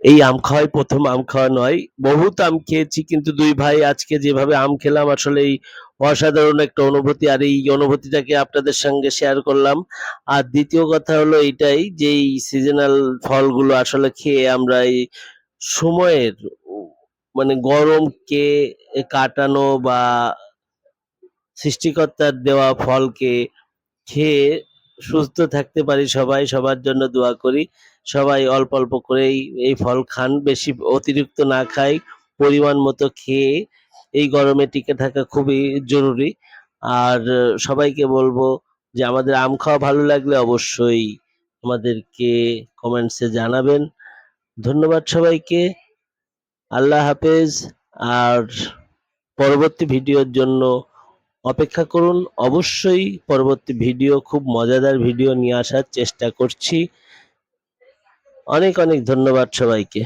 এই আম খাওয়াই প্রথম আম খাওয়া নয়। বহুত আম খেয়েছি, কিন্তু দুই ভাই আজকে যেভাবে আম খেলাম, আসলে এই অসাধারণ একটা অনুভূতি আর এই অনুভূতিটাকে আপনাদের সঙ্গে শেয়ার করলাম। আর দ্বিতীয় কথা হলো এটাই যে এই সিজনাল ফলগুলো আসলে খেয়ে আমরা এই সময়ের মানে গরমকে কাটানো বা সৃষ্টিকর্তার দেওয়া ফলকে খেয়ে সুস্থ থাকতে পারি সবাই, সবার জন্য দোয়া করি। সবাই অল্প অল্প করেই এই ফল খান, বেশি অতিরিক্ত না খাই, পরিমাণ মতো খেয়ে এই গরমে টিকে থাকা খুবই জরুরি। আর সবাইকে বলব যে আমাদের আম খাওয়া ভালো লাগলে অবশ্যই আমাদেরকে কমেন্টসে জানাবেন। ধন্যবাদ সবাইকে, আল্লাহ হাফেজ। আর পরবর্তী ভিডিওর জন্য অপেক্ষা করুন, অবশ্যই পরবর্তী ভিডিও, খুব মজাদার ভিডিও নিয়ে আসার চেষ্টা করছি। অনেক অনেক ধন্যবাদ সবাইকে।